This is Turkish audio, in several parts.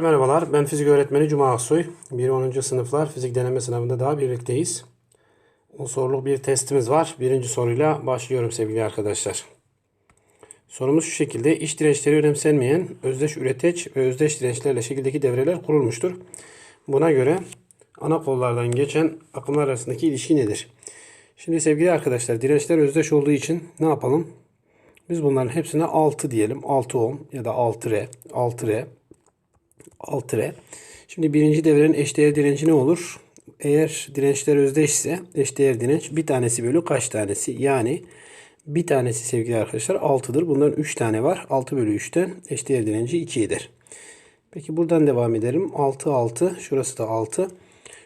Merhabalar, ben fizik öğretmeni Cuma Aksoy. 1-10. sınıflar fizik deneme sınavında daha birlikteyiz. 10 soruluk bir testimiz var. Birinci soruyla başlıyorum sevgili arkadaşlar. Sorumuz şu şekilde. İç dirençleri önemsenmeyen özdeş üreteç ve özdeş dirençlerle şekildeki devreler kurulmuştur. Buna göre ana kollardan geçen akımlar arasındaki ilişki nedir? Şimdi sevgili arkadaşlar dirençler özdeş olduğu için ne yapalım? Biz bunların hepsine 6 diyelim. 6 ohm ya da 6R, 6R 6R. Şimdi birinci devrenin eşdeğer direnci ne olur? Eğer dirençler özdeşse eşdeğer direnç bir tanesi bölü kaç tanesi? Yani bir tanesi sevgili arkadaşlar 6'dır. Bunların 3 tane var. 6 bölü 3'ten eşdeğer direnci 2 eder. Peki buradan devam edelim. 6 6. Şurası da 6.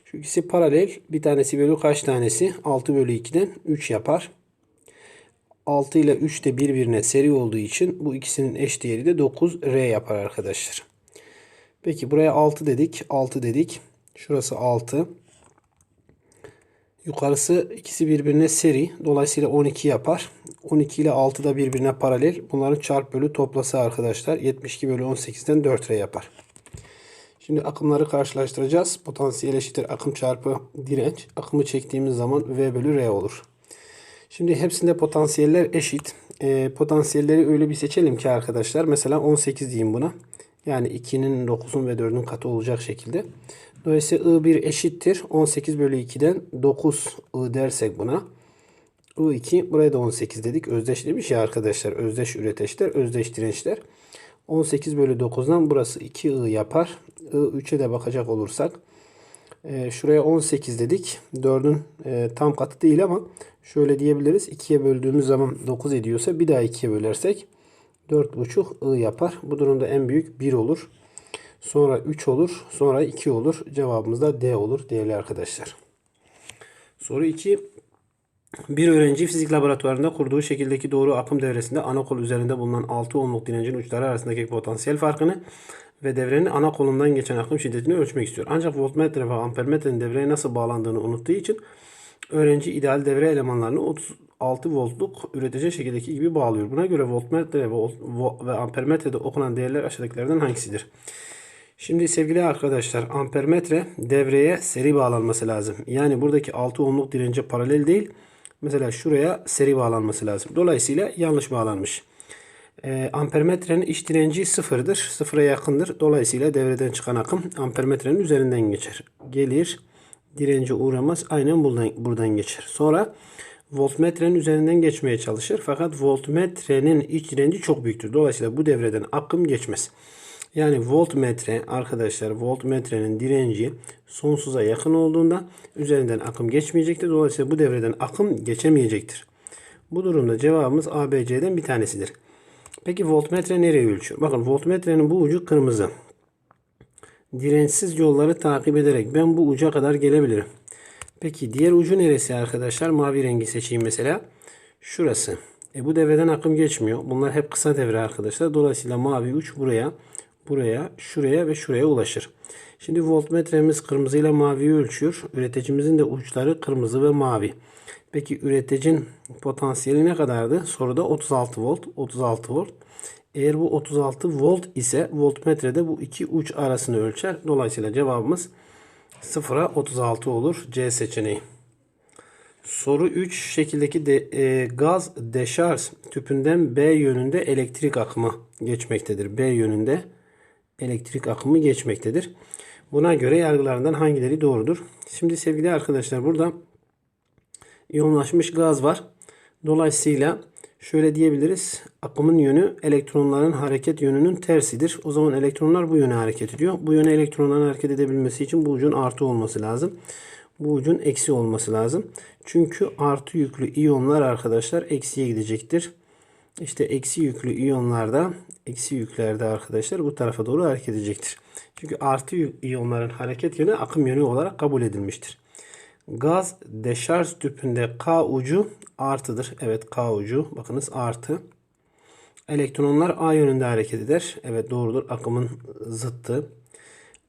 Şu ikisi paralel. Bir tanesi bölü kaç tanesi? 6 bölü 2'den 3 yapar. 6 ile 3 de birbirine seri olduğu için bu ikisinin eşdeğeri de 9R yapar arkadaşlar. Peki buraya 6 dedik. 6 dedik. Şurası 6. Yukarısı ikisi birbirine seri. Dolayısıyla 12 yapar. 12 ile 6 da birbirine paralel. Bunların çarp bölü toplası arkadaşlar. 72 bölü 18'den 4R yapar. Şimdi akımları karşılaştıracağız. Potansiyel eşittir akım çarpı direnç. Akımı çektiğimiz zaman V bölü R olur. Şimdi hepsinde potansiyeller eşit. E, potansiyelleri öyle bir seçelim ki arkadaşlar. Mesela 18 diyeyim buna. Yani 2'nin 9'un ve 4'ün katı olacak şekilde. Dolayısıyla I1 eşittir. 18 bölü 2'den 9 I dersek buna. I2 buraya da 18 dedik. Özdeş demiş ya arkadaşlar. Özdeş üreteçler, özdeş dirençler. 18 bölü 9'dan burası 2 I yapar. I3'e de bakacak olursak. E, şuraya 18 dedik. 4'ün e, tam katı değil ama şöyle diyebiliriz. 2'ye böldüğümüz zaman 9 ediyorsa bir daha 2'ye bölersek 4,5 I yapar. Bu durumda en büyük 1 olur. Sonra 3 olur. Sonra 2 olur. Cevabımız da D olur değerli arkadaşlar. Soru 2. Bir öğrenci fizik laboratuvarında kurduğu şekildeki doğru akım devresinde ana kol üzerinde bulunan 6 ohmluk direncin uçları arasındaki potansiyel farkını ve devrenin ana kolundan geçen akım şiddetini ölçmek istiyor. Ancak voltmetre ve ampermetrenin devreye nasıl bağlandığını unuttuğu için öğrenci ideal devre elemanlarını 36 voltluk üretici şekildeki gibi bağlıyor. Buna göre voltmetre ve, ampermetrede okunan değerler aşağıdakilerden hangisidir? Şimdi sevgili arkadaşlar ampermetre devreye seri bağlanması lazım. Yani buradaki 6 ohmluk dirence paralel değil. Mesela şuraya seri bağlanması lazım. Dolayısıyla yanlış bağlanmış. E, ampermetrenin iç direnci sıfırdır. Sıfıra yakındır. Dolayısıyla devreden çıkan akım ampermetrenin üzerinden geçer. Gelir dirence uğramaz. Aynen buradan, buradan geçer. Sonra voltmetrenin üzerinden geçmeye çalışır. Fakat voltmetrenin iç direnci çok büyüktür. Dolayısıyla bu devreden akım geçmez. Yani voltmetre arkadaşlar voltmetrenin direnci sonsuza yakın olduğunda üzerinden akım geçmeyecektir. Dolayısıyla bu devreden akım geçemeyecektir. Bu durumda cevabımız ABC'den bir tanesidir. Peki voltmetre nereye ölçüyor? Bakın voltmetrenin bu ucu kırmızı. Dirençsiz yolları takip ederek ben bu uca kadar gelebilirim. Peki diğer ucu neresi arkadaşlar? Mavi rengi seçeyim mesela. Şurası. E bu devreden akım geçmiyor. Bunlar hep kısa devre arkadaşlar. Dolayısıyla mavi uç buraya, buraya, şuraya ve şuraya ulaşır. Şimdi voltmetremiz kırmızı ile maviyi ölçüyor. Üreticimizin de uçları kırmızı ve mavi. Peki üreticinin potansiyeli ne kadardı? Soruda 36 volt. 36 volt. Eğer bu 36 volt ise voltmetrede bu iki uç arasını ölçer. Dolayısıyla cevabımız 0'a 36 olur. C seçeneği. Soru 3 şekildeki de, e, gaz deşarj tüpünden B yönünde elektrik akımı geçmektedir. B yönünde elektrik akımı geçmektedir. Buna göre yargılarından hangileri doğrudur? Şimdi sevgili arkadaşlar burada iyonlaşmış gaz var. Dolayısıyla şöyle diyebiliriz. Akımın yönü elektronların hareket yönünün tersidir. O zaman elektronlar bu yöne hareket ediyor. Bu yöne elektronların hareket edebilmesi için bu ucun artı olması lazım. Bu ucun eksi olması lazım. Çünkü artı yüklü iyonlar arkadaşlar eksiye gidecektir. İşte eksi yüklü iyonlarda eksi yüklerde arkadaşlar bu tarafa doğru hareket edecektir. Çünkü artı iyonların hareket yönü akım yönü olarak kabul edilmiştir. Gaz deşarj tüpünde K ucu artıdır. Evet K ucu bakınız artı. Elektronlar A yönünde hareket eder. Evet doğrudur. Akımın zıttı.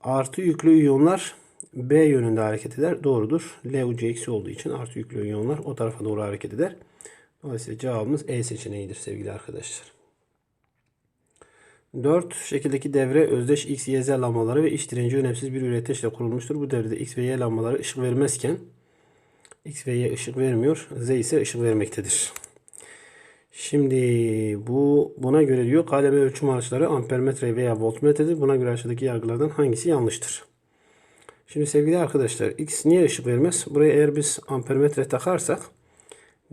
Artı yüklü iyonlar B yönünde hareket eder. Doğrudur. L ucu eksi olduğu için artı yüklü iyonlar o tarafa doğru hareket eder. Dolayısıyla cevabımız E seçeneğidir sevgili arkadaşlar. 4 şekildeki devre özdeş X, Y, Z lambaları ve iç direnci önemsiz bir üreteçle kurulmuştur. Bu devrede X ve Y lambaları ışık vermezken X ve Y ışık vermiyor. Z ise ışık vermektedir. Şimdi bu buna göre diyor KLM ölçüm araçları ampermetre veya voltmetredir. Buna göre aşağıdaki yargılardan hangisi yanlıştır? Şimdi sevgili arkadaşlar X niye ışık vermez? Buraya eğer biz ampermetre takarsak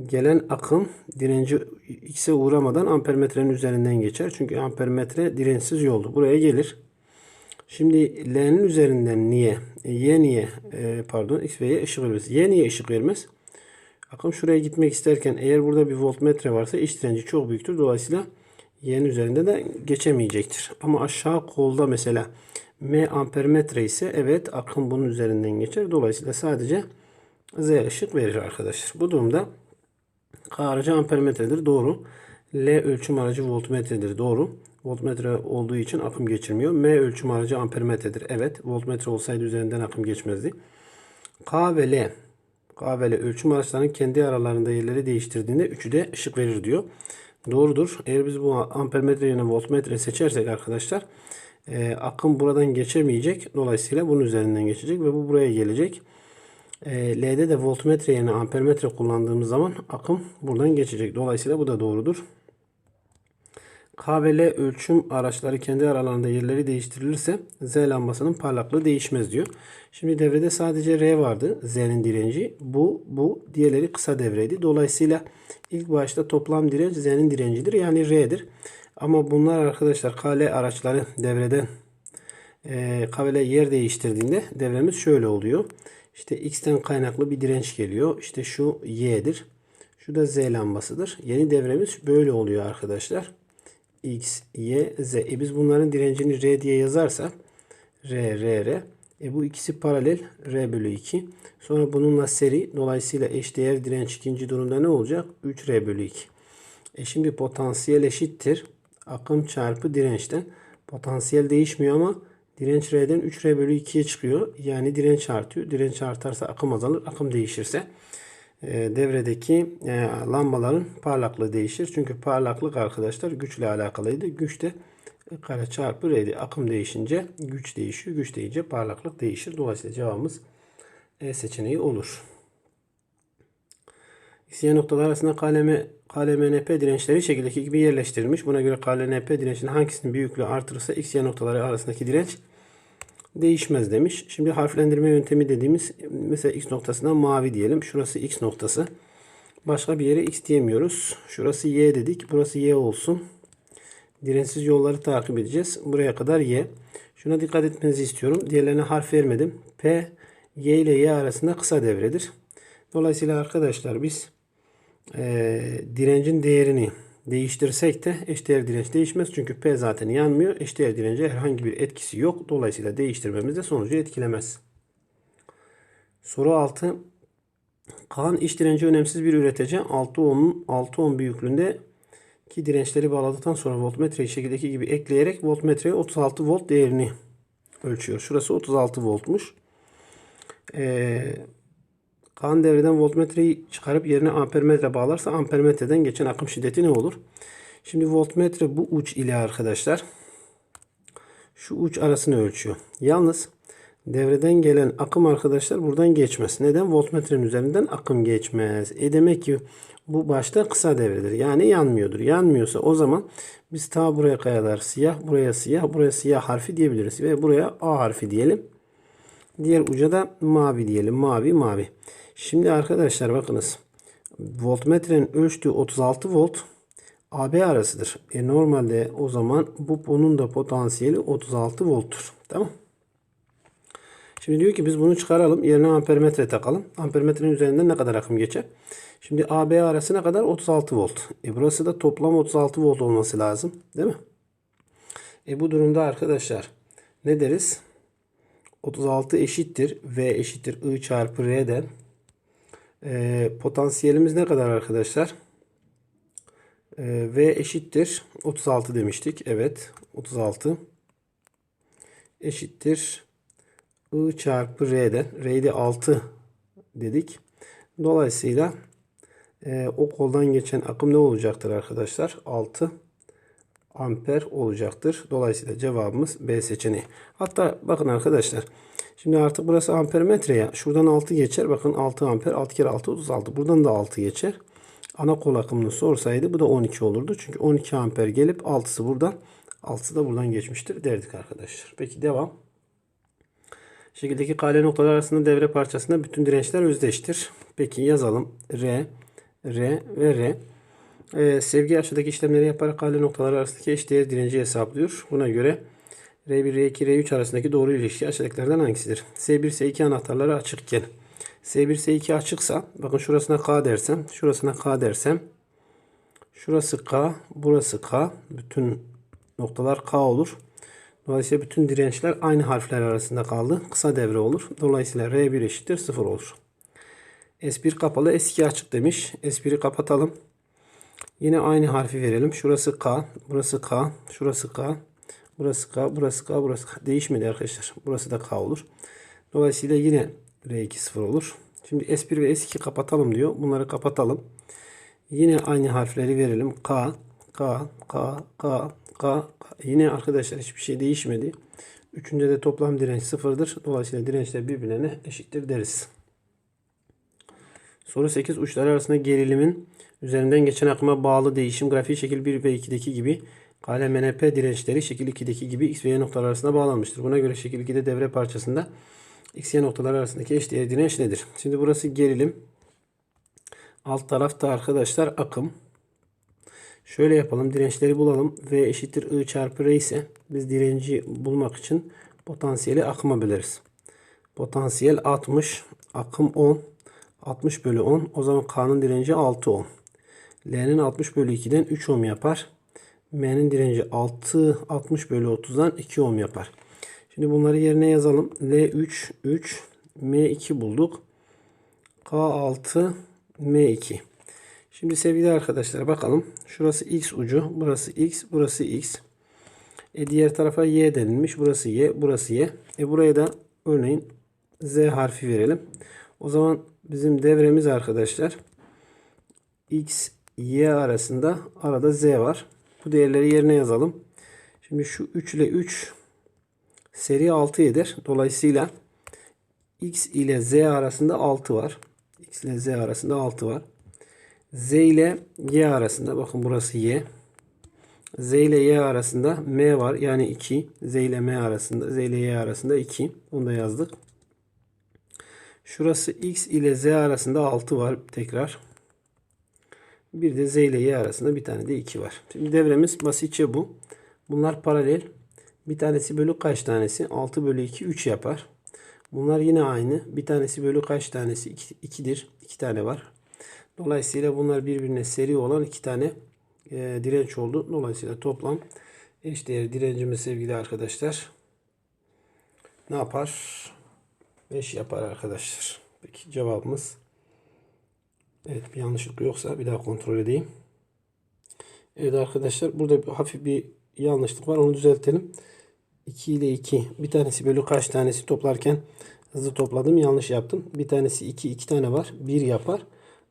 gelen akım direnci X'e uğramadan ampermetrenin üzerinden geçer. Çünkü ampermetre dirençsiz yoldu. Buraya gelir. Şimdi L'nin üzerinden niye? Y niye? E, pardon X ve Y ışık vermez. Y niye ışık vermez? Akım şuraya gitmek isterken eğer burada bir voltmetre varsa iç direnci çok büyüktür. Dolayısıyla Y'nin üzerinde de geçemeyecektir. Ama aşağı kolda mesela M ampermetre ise evet akım bunun üzerinden geçer. Dolayısıyla sadece Z ışık verir arkadaşlar. Bu durumda K aracı ampermetredir. Doğru. L ölçüm aracı voltmetredir. Doğru. Voltmetre olduğu için akım geçirmiyor. M ölçüm aracı ampermetredir. Evet. Voltmetre olsaydı üzerinden akım geçmezdi. K ve L K ve L ölçüm araçlarının kendi aralarında yerleri değiştirdiğinde üçü de ışık verir diyor. Doğrudur. Eğer biz bu ampermetre yerine voltmetre seçersek arkadaşlar e, akım buradan geçemeyecek. Dolayısıyla bunun üzerinden geçecek ve bu buraya gelecek. E, L'de de voltmetre yerine ampermetre kullandığımız zaman akım buradan geçecek. Dolayısıyla bu da doğrudur. K ve L ölçüm araçları kendi aralarında yerleri değiştirilirse Z lambasının parlaklığı değişmez diyor. Şimdi devrede sadece R vardı. Z'nin direnci. Bu, bu. Diğerleri kısa devreydi. Dolayısıyla ilk başta toplam direnç Z'nin direncidir. Yani R'dir. Ama bunlar arkadaşlar KL araçları devreden e, KL yer değiştirdiğinde devremiz şöyle oluyor. İşte X'ten kaynaklı bir direnç geliyor. İşte şu Y'dir. Şu da Z lambasıdır. Yeni devremiz böyle oluyor arkadaşlar. X, Y, Z. E biz bunların direncini R diye yazarsak R, R, R. E bu ikisi paralel R bölü 2. Sonra bununla seri. Dolayısıyla eşdeğer direnç ikinci durumda ne olacak? 3R bölü 2. E şimdi potansiyel eşittir. Akım çarpı dirençten. Potansiyel değişmiyor ama direnç R'den 3R bölü 2'ye çıkıyor. Yani direnç artıyor. Direnç artarsa akım azalır. Akım değişirse e, devredeki e, lambaların parlaklığı değişir. Çünkü parlaklık arkadaşlar güçle alakalıydı. Güç de kare çarpı R'di. Akım değişince güç değişiyor. Güç değince parlaklık değişir. Dolayısıyla cevabımız E seçeneği olur. İsteyen noktalar arasında KLM, KLMNP dirençleri şekildeki gibi yerleştirilmiş. Buna göre KLMNP direncinin hangisinin büyüklüğü artırırsa X y noktaları arasındaki direnç değişmez demiş. Şimdi harflendirme yöntemi dediğimiz mesela X noktasına mavi diyelim. Şurası X noktası. Başka bir yere X diyemiyoruz. Şurası Y dedik. Burası Y olsun. Dirensiz yolları takip edeceğiz. Buraya kadar Y. Şuna dikkat etmenizi istiyorum. Diğerlerine harf vermedim. P, Y ile Y arasında kısa devredir. Dolayısıyla arkadaşlar biz e, direncin değerini değiştirsek de eşdeğer direnç değişmez. Çünkü P zaten yanmıyor. Eşdeğer dirence herhangi bir etkisi yok. Dolayısıyla değiştirmemiz de sonucu etkilemez. Soru 6. Kaan iç direnci önemsiz bir üretici 6 ohm'un 6 ohm büyüklüğünde ki dirençleri bağladıktan sonra voltmetreyi şekildeki gibi ekleyerek voltmetreye 36 volt değerini ölçüyor. Şurası 36 voltmuş. Ee, Kaan devreden voltmetreyi çıkarıp yerine ampermetre bağlarsa ampermetreden geçen akım şiddeti ne olur? Şimdi voltmetre bu uç ile arkadaşlar şu uç arasını ölçüyor. Yalnız devreden gelen akım arkadaşlar buradan geçmez. Neden? Voltmetrenin üzerinden akım geçmez. E demek ki bu başta kısa devredir. Yani yanmıyordur. Yanmıyorsa o zaman biz ta buraya kadar siyah, buraya siyah, buraya siyah harfi diyebiliriz. Ve buraya A harfi diyelim. Diğer uca da mavi diyelim. Mavi, mavi. Şimdi arkadaşlar bakınız. Voltmetrenin ölçtüğü 36 volt AB arasıdır. E normalde o zaman bu bunun da potansiyeli 36 volttur. Tamam. Şimdi diyor ki biz bunu çıkaralım. Yerine ampermetre takalım. Ampermetrenin üzerinden ne kadar akım geçer? Şimdi AB arasına kadar 36 volt. E burası da toplam 36 volt olması lazım. Değil mi? E bu durumda arkadaşlar ne deriz? 36 eşittir. V eşittir I çarpı R'den e, potansiyelimiz ne kadar arkadaşlar? E, v eşittir. 36 demiştik. Evet. 36 eşittir. I çarpı R'den. R'de 6 dedik. Dolayısıyla e, o koldan geçen akım ne olacaktır arkadaşlar? 6 amper olacaktır. Dolayısıyla cevabımız B seçeneği. Hatta bakın arkadaşlar. Şimdi artık burası ampermetre ya. Şuradan 6 geçer. Bakın 6 amper. 6 kere 6 36. Buradan da 6 geçer. Ana kol akımını sorsaydı bu da 12 olurdu. Çünkü 12 amper gelip 6'sı buradan 6'sı da buradan geçmiştir derdik arkadaşlar. Peki devam. Şekildeki kale noktalar arasında devre parçasında bütün dirençler özdeştir. Peki yazalım. R, R ve R. Ee, sevgi aşağıdaki işlemleri yaparak kale noktaları arasındaki eşdeğer direnci hesaplıyor. Buna göre R1, R2, R3 arasındaki doğru ilişki aşağıdakilerden hangisidir? S1, S2 anahtarları açıkken S1, S2 açıksa bakın şurasına K dersem, şurasına K dersem şurası K, burası K. Bütün noktalar K olur. Dolayısıyla bütün dirençler aynı harfler arasında kaldı. Kısa devre olur. Dolayısıyla R1 eşittir 0 olur. S1 kapalı, S2 açık demiş. S1'i kapatalım. Yine aynı harfi verelim. Şurası K, burası K, şurası K, burası K, burası K, burası K. Değişmedi arkadaşlar. Burası da K olur. Dolayısıyla yine R2 0 olur. Şimdi S1 ve S2 kapatalım diyor. Bunları kapatalım. Yine aynı harfleri verelim. K, K, K, K, K. Yine arkadaşlar hiçbir şey değişmedi. Üçünde de toplam direnç sıfırdır. Dolayısıyla dirençler birbirine eşittir deriz. Soru 8. Uçlar arasında gerilimin üzerinden geçen akıma bağlı değişim grafiği şekil 1 ve 2'deki gibi KLMNP dirençleri şekil 2'deki gibi X ve Y noktalar arasında bağlanmıştır. Buna göre şekil 2'de devre parçasında X, Y noktalar arasındaki eşdeğer direnç nedir? Şimdi burası gerilim. Alt tarafta arkadaşlar akım. Şöyle yapalım. Dirençleri bulalım. V eşittir I çarpı R ise biz direnci bulmak için potansiyeli akıma böleriz. Potansiyel 60. Akım 10. 60 bölü 10. O zaman K'nın direnci 6 ohm. L'nin 60 bölü 2'den 3 ohm yapar. M'nin direnci 6 60 bölü 30'dan 2 ohm yapar. Şimdi bunları yerine yazalım. L3 3 M2 bulduk. K6 M2. Şimdi sevgili arkadaşlar bakalım. Şurası X ucu. Burası X. Burası X. E diğer tarafa Y denilmiş. Burası Y. Burası Y. E buraya da örneğin Z harfi verelim. O zaman bizim devremiz arkadaşlar X, Y arasında arada Z var. Bu değerleri yerine yazalım. Şimdi şu 3 ile 3 seri 6 eder. Dolayısıyla X ile Z arasında 6 var. X ile Z arasında 6 var. Z ile Y arasında bakın burası Y. Z ile Y arasında M var. Yani 2. Z ile M arasında Z ile Y arasında 2. Onu da yazdık. Şurası X ile Z arasında 6 var tekrar. Bir de Z ile Y arasında bir tane de 2 var. Şimdi devremiz basitçe bu. Bunlar paralel. Bir tanesi bölü kaç tanesi? 6 bölü 2 3 yapar. Bunlar yine aynı. Bir tanesi bölü kaç tanesi? 2'dir. 2 tane var. Dolayısıyla bunlar birbirine seri olan iki tane e, direnç oldu. Dolayısıyla toplam eşdeğer direncimiz sevgili arkadaşlar ne yapar? 5 yapar arkadaşlar. Peki cevabımız evet bir yanlışlık yoksa bir daha kontrol edeyim. Evet arkadaşlar burada bir, hafif bir yanlışlık var. Onu düzeltelim. 2 ile 2 bir tanesi bölü kaç tanesi toplarken hızlı topladım. Yanlış yaptım. Bir tanesi 2 2 tane var. 1 yapar.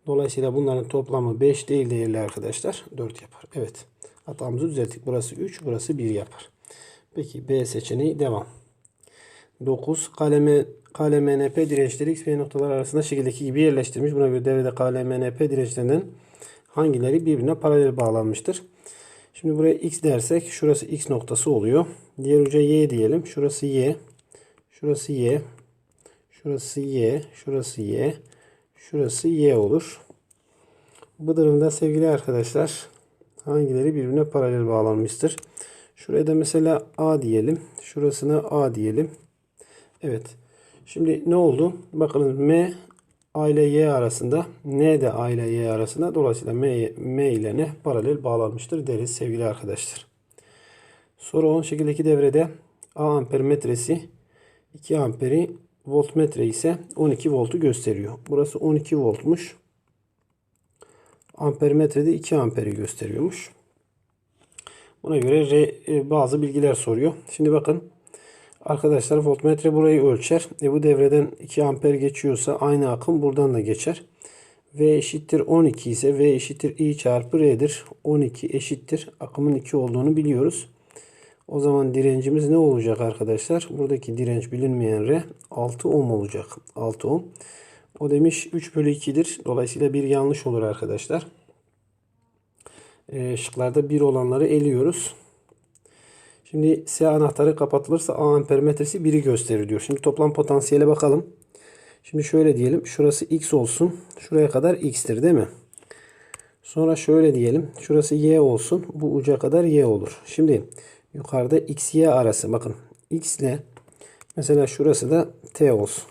Dolayısıyla bunların toplamı 5 değil değerli arkadaşlar. 4 yapar. Evet. Hatamızı düzelttik. Burası 3, burası 1 yapar. Peki B seçeneği devam. 9. Kaleme, KLMNP dirençleri X ve noktalar arasında şekildeki gibi yerleştirmiş. Buna göre devrede KLMNP dirençlerinden hangileri birbirine paralel bağlanmıştır? Şimdi buraya X dersek şurası X noktası oluyor. Diğer uca Y diyelim. Şurası Y. Şurası Y. Şurası Y. Şurası Y. Şurası Y olur. Bu durumda sevgili arkadaşlar hangileri birbirine paralel bağlanmıştır? Şuraya da mesela A diyelim. Şurasına A diyelim. Evet. Şimdi ne oldu? Bakın M A ile Y arasında, N de A ile Y arasında. Dolayısıyla M, M ile ne paralel bağlanmıştır deriz sevgili arkadaşlar. Soru 10 şekildeki devrede A amper metresi 2 amperi voltmetre ise 12 voltu gösteriyor. Burası 12 voltmuş. Ampermetrede 2 amperi gösteriyormuş. Buna göre R, e, bazı bilgiler soruyor. Şimdi bakın arkadaşlar voltmetre burayı ölçer. E bu devreden 2 amper geçiyorsa aynı akım buradan da geçer. V eşittir 12 ise V eşittir I çarpı R'dir. 12 eşittir. Akımın 2 olduğunu biliyoruz. O zaman direncimiz ne olacak arkadaşlar? Buradaki direnç bilinmeyen R 6 ohm olacak. 6 ohm. O demiş 3 bölü 2'dir. Dolayısıyla bir yanlış olur arkadaşlar. E, şıklarda 1 olanları eliyoruz. Şimdi S anahtarı kapatılırsa A ampermetresi 1'i gösterir diyor. Şimdi toplam potansiyele bakalım. Şimdi şöyle diyelim. Şurası X olsun. Şuraya kadar X'tir değil mi? Sonra şöyle diyelim. Şurası Y olsun. Bu uca kadar Y olur. Şimdi yukarıda X, Y arası. Bakın X ile mesela şurası da T olsun.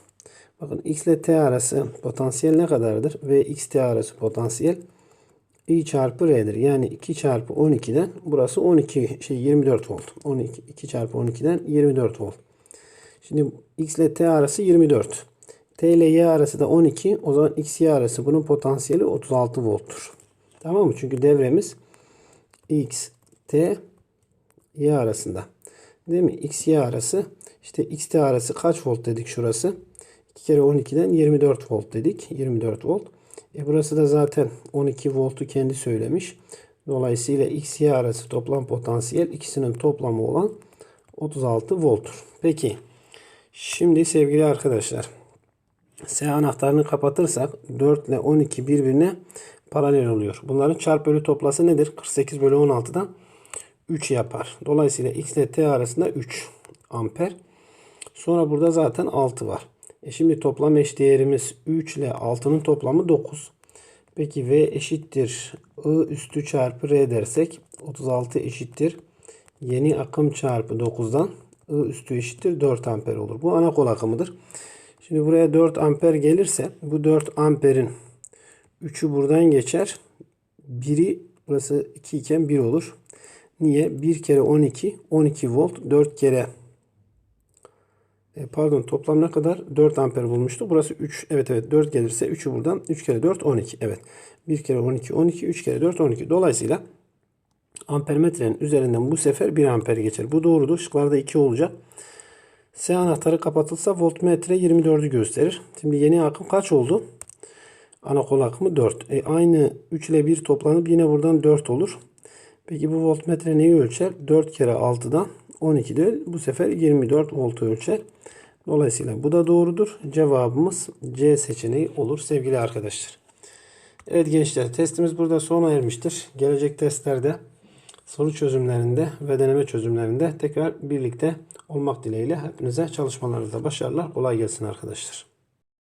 Bakın X ile T arası potansiyel ne kadardır? Ve X, T arası potansiyel I çarpı R'dir. Yani 2 çarpı 12'den burası 12 şey 24 volt. 12 2 çarpı 12'den 24 volt. Şimdi X ile T arası 24. T ile Y arası da 12. O zaman X, Y arası bunun potansiyeli 36 volttur. Tamam mı? Çünkü devremiz X, T, Y arasında. Değil mi? X, Y arası. İşte X, T arası kaç volt dedik şurası? 2 kere 12'den 24 volt dedik. 24 volt. E burası da zaten 12 voltu kendi söylemiş. Dolayısıyla X, Y arası toplam potansiyel ikisinin toplamı olan 36 volttur. Peki. Şimdi sevgili arkadaşlar. S anahtarını kapatırsak 4 ile 12 birbirine paralel oluyor. Bunların çarp bölü toplası nedir? 48 bölü 16'dan 3 yapar. Dolayısıyla X ile T arasında 3 amper. Sonra burada zaten 6 var. E şimdi toplam eş değerimiz 3 ile 6'nın toplamı 9. Peki V eşittir I üstü çarpı R dersek 36 eşittir. Yeni akım çarpı 9'dan I üstü eşittir 4 amper olur. Bu ana kol akımıdır. Şimdi buraya 4 amper gelirse bu 4 amperin 3'ü buradan geçer. Biri burası 2 iken 1 olur. Niye? 1 kere 12 12 volt 4 kere e, pardon toplam ne kadar? 4 amper bulmuştu. Burası 3. Evet evet 4 gelirse 3'ü buradan 3 kere 4 12. Evet. 1 kere 12 12 3 kere 4 12. Dolayısıyla ampermetrenin üzerinden bu sefer 1 amper geçer. Bu doğrudur. Şıklarda 2 olacak. S anahtarı kapatılsa voltmetre 24'ü gösterir. Şimdi yeni akım kaç oldu? Ana kol akımı 4. E aynı 3 ile 1 toplanıp yine buradan 4 olur. Peki bu voltmetre neyi ölçer? 4 kere 6'dan 12 değil. Bu sefer 24 voltu ölçer. Dolayısıyla bu da doğrudur. Cevabımız C seçeneği olur sevgili arkadaşlar. Evet gençler testimiz burada sona ermiştir. Gelecek testlerde soru çözümlerinde ve deneme çözümlerinde tekrar birlikte olmak dileğiyle hepinize çalışmalarınızda başarılar. Kolay gelsin arkadaşlar.